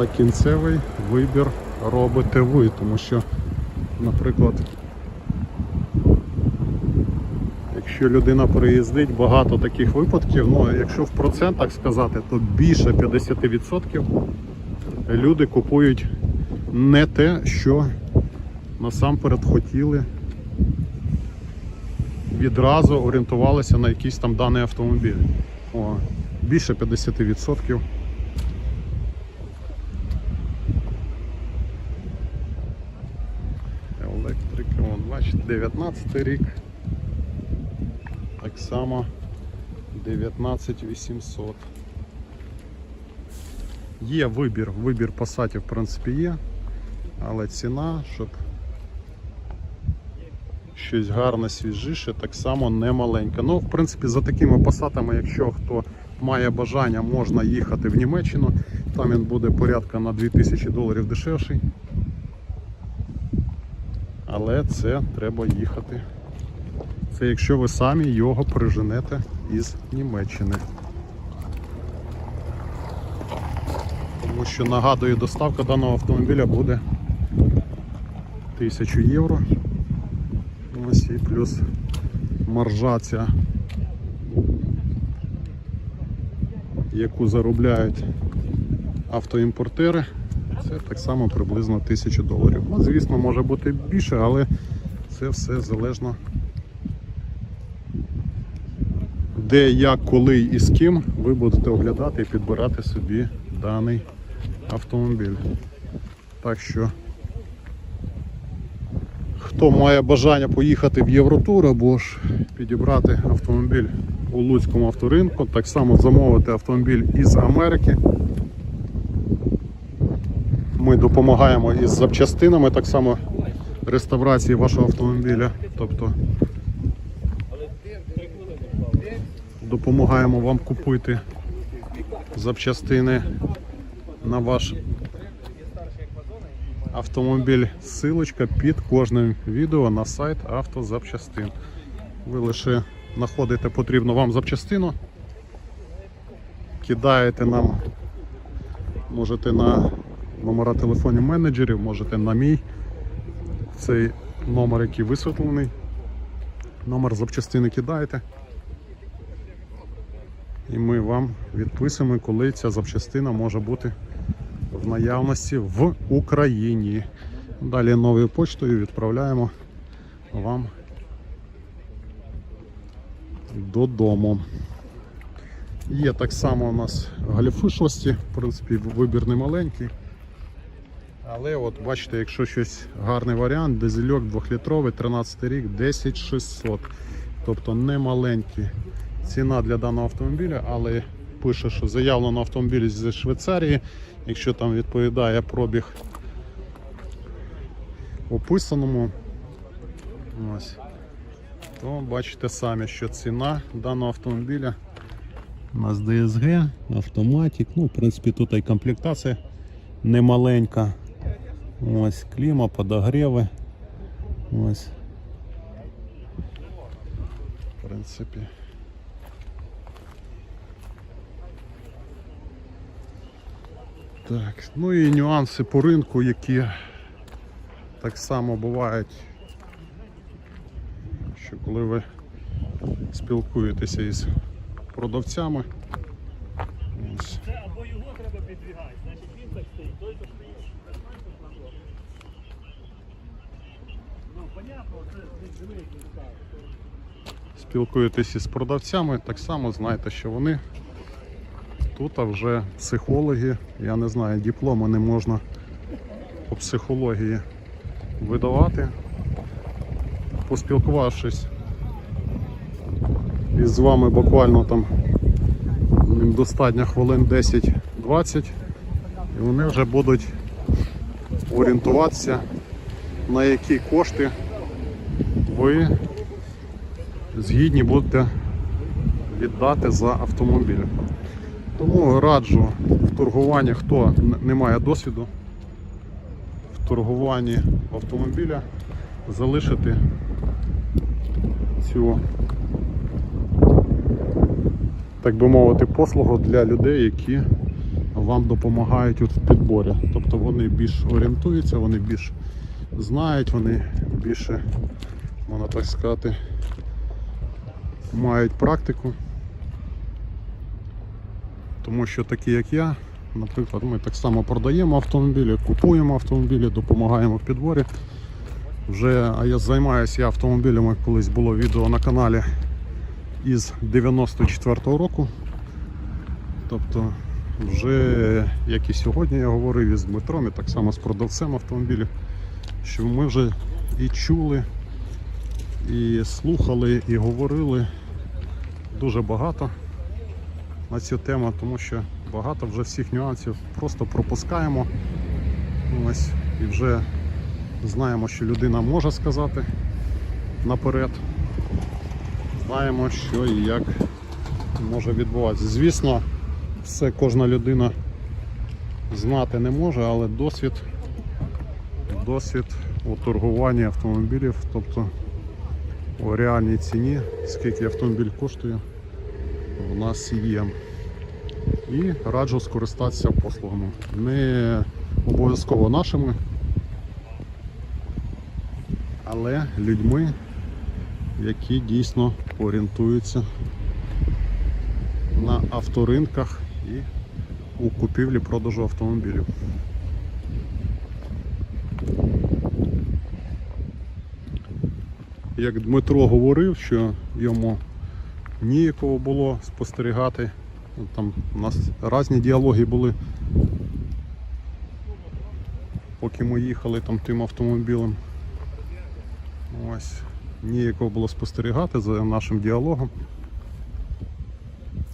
Але кінцевий вибір робите ви, тому що, наприклад, якщо людина приїздить, багато таких випадків, ну якщо в процентах сказати, то більше 50% люди купують не те, що насамперед хотіли. Відразу орієнтувалися на якийсь там даний автомобіль. О, більше 50%. Електрика, вон, бачите, 19 рік. Так само 19800. Є вибір, вибір пасатів, в принципі, є, але ціна, щоб щось гарне, свіжіше, так само не маленька. Ну, в принципі, за такими пасатами, якщо хто має бажання, можна їхати в Німеччину. Там він буде порядка на 2000 доларів дешевший. Але це треба їхати. Це якщо ви самі його приженете із Німеччини. Тому що нагадую, доставка даного автомобіля буде 1000 євро. Ось і плюс маржа ця, яку заробляють автоімпортери, це так само приблизно 1000 доларів. Ну, звісно, може бути більше, але це все залежно де, як, коли і з ким ви будете оглядати і підбирати собі даний автомобіль. Так що Хто має бажання поїхати в Євротур або ж підібрати автомобіль у Луцькому авторинку, так само замовити автомобіль із Америки. Ми допомагаємо із запчастинами, так само реставрації вашого автомобіля. Тобто допомагаємо вам купити запчастини на ваш автомобіль. Силочка під кожним відео на сайт автозапчастин. Ви лише знаходите потрібну вам запчастину, кидаєте нам, можете на номера телефонів менеджерів, можете на мій цей номер, який висвітлений. Номер запчастини кидаєте. І ми вам відписуємо, коли ця запчастина може бути в наявності в Україні. Далі новою почтою відправляємо вам додому. Є так само у нас галіфи шості, в принципі, вибір не маленький. Але от бачите, якщо щось гарний варіант, дизельок 2-літровий, 13 рік, 10600. Тобто не маленький ціна для даного автомобіля, але пише, що заявлено автомобіль зі Швейцарії. Якщо там відповідає пробіг описаному, ось, то бачите самі, що ціна даного автомобіля у нас DSG, автоматик. Ну, в принципі, тут і комплектація немаленька. Ось кліма, подогріви. Ось. В принципі. Так, ну і нюанси по ринку, які так само бувають, що коли ви спілкуєтеся із продавцями. Ось. Це або його треба підвігати, значить він так стоїть, той то стоїть. Ну, понятно, це диви, як він ставить. Спілкуєтесь із продавцями, так само знаєте, що вони тут вже психологи, я не знаю, дипломи не можна по психології видавати. Поспілкувавшись із вами буквально там достатньо хвилин 10-20, і вони вже будуть орієнтуватися, на які кошти ви згідні будете віддати за автомобіль. Тому раджу в торгуванні, хто не має досвіду, в торгуванні автомобіля залишити цю, так би мовити, послугу для людей, які вам допомагають от в підборі. Тобто вони більш орієнтуються, вони більш знають, вони більше, можна так сказати, мають практику. Тому що такі, як я, наприклад, ми так само продаємо автомобілі, купуємо автомобілі, допомагаємо в підборі. Вже, а я займаюся автомобілями, колись було відео на каналі із 94-го року. Тобто, вже як і сьогодні я говорив із Дмитром, і так само з продавцем автомобілів, що ми вже і чули, і слухали, і говорили дуже багато на цю тему, тому що багато вже всіх нюансів просто пропускаємо. Ось, і вже знаємо, що людина може сказати наперед. Знаємо, що і як може відбуватися. Звісно, все кожна людина знати не може, але досвід, досвід у торгуванні автомобілів, тобто у реальній ціні, скільки автомобіль коштує, у нас є. І раджу скористатися послугами. Не обов'язково нашими, але людьми, які дійсно орієнтуються на авторинках і у купівлі-продажу автомобілів. Як Дмитро говорив, що йому ніяково було спостерігати. Там у нас різні діалоги були. Поки ми їхали там тим автомобілем. Ось. Ніякого було спостерігати за нашим діалогом.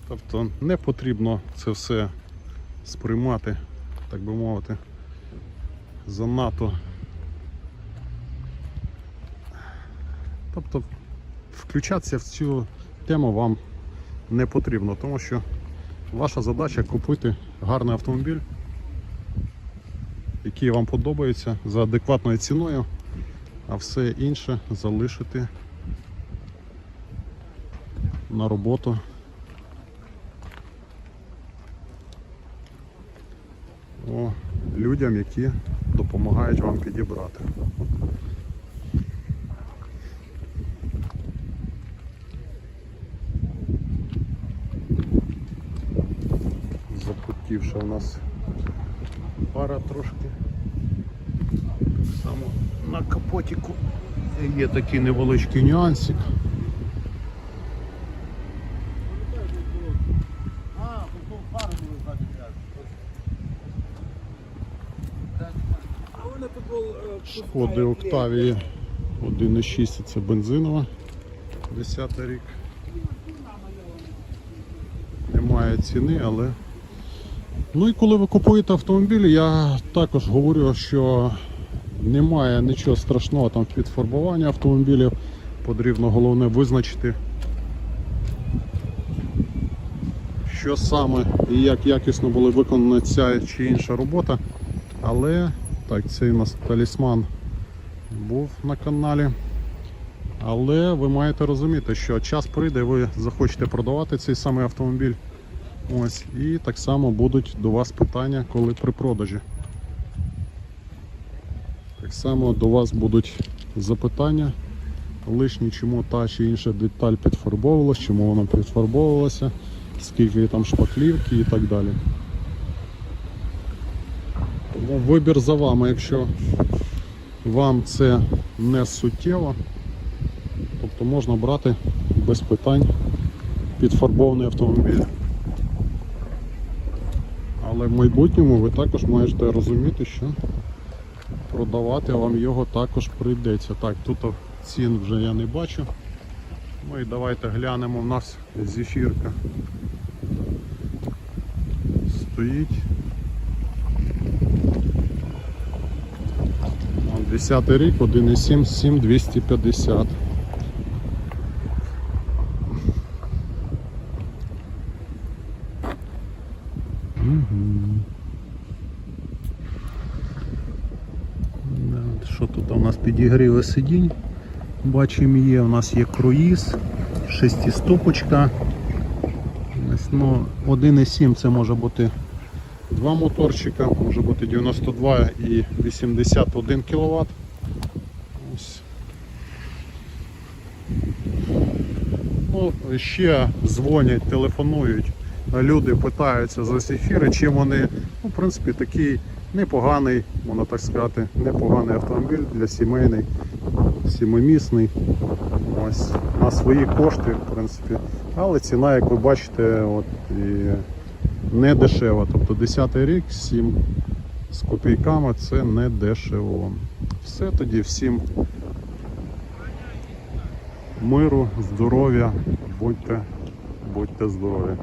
Тобто не потрібно це все сприймати, так би мовити, занадто. Тобто включатися в цю тему вам не потрібно, тому що ваша задача купити гарний автомобіль, який вам подобається за адекватною ціною, а все інше залишити на роботу. Людям, які допомагають вам підібрати. Запотівша у нас пара трошки. Само на капотіку є такий невеличкий нюансик. Шкоди Октавії 1.6 це бензинова 10 рік. Немає ціни, але. Ну і коли ви купуєте автомобіль, я також говорю, що немає нічого страшного там в підфарбуванні автомобілів. Потрібно головне визначити, що саме і як якісно була виконана ця чи інша робота. Але так, цей у нас талісман був на каналі. Але ви маєте розуміти, що час прийде, ви захочете продавати цей самий автомобіль. Ось, і так само будуть до вас питання, коли при продажі. Так само до вас будуть запитання лишні, чому та чи інша деталь підфарбовувалась, чому вона підфарбовувалася, скільки там шпаклівки і так далі. Вибір за вами, якщо вам це не суттєво, тобто можна брати без питань підфарбований автомобіль. Але в майбутньому ви також маєте розуміти, що продавати вам його також прийдеться. Так, тут цін вже я не бачу. Ну і давайте глянемо, в нас зефірка стоїть. 10 рік, 1,7, 7250. Що тут у нас підігріли сидінь? Бачимо є, у нас є круїз, шестиступочка. Ось, Ну, 1,7 це може бути Два моторчика, може бути 92 і 81 кВт. Ось. Ну, ще дзвонять, телефонують. Люди питаються за сефіри, чим вони, ну, в принципі, такий непоганий, можна так сказати, непоганий автомобіль для сімейний, сімимісний. Ось на свої кошти, в принципі. Але ціна, як ви бачите, от, і не дешева. Тобто 10 рік, 7 з копійками це не дешево. Все тоді всім миру, здоров'я, будьте, будьте здорові.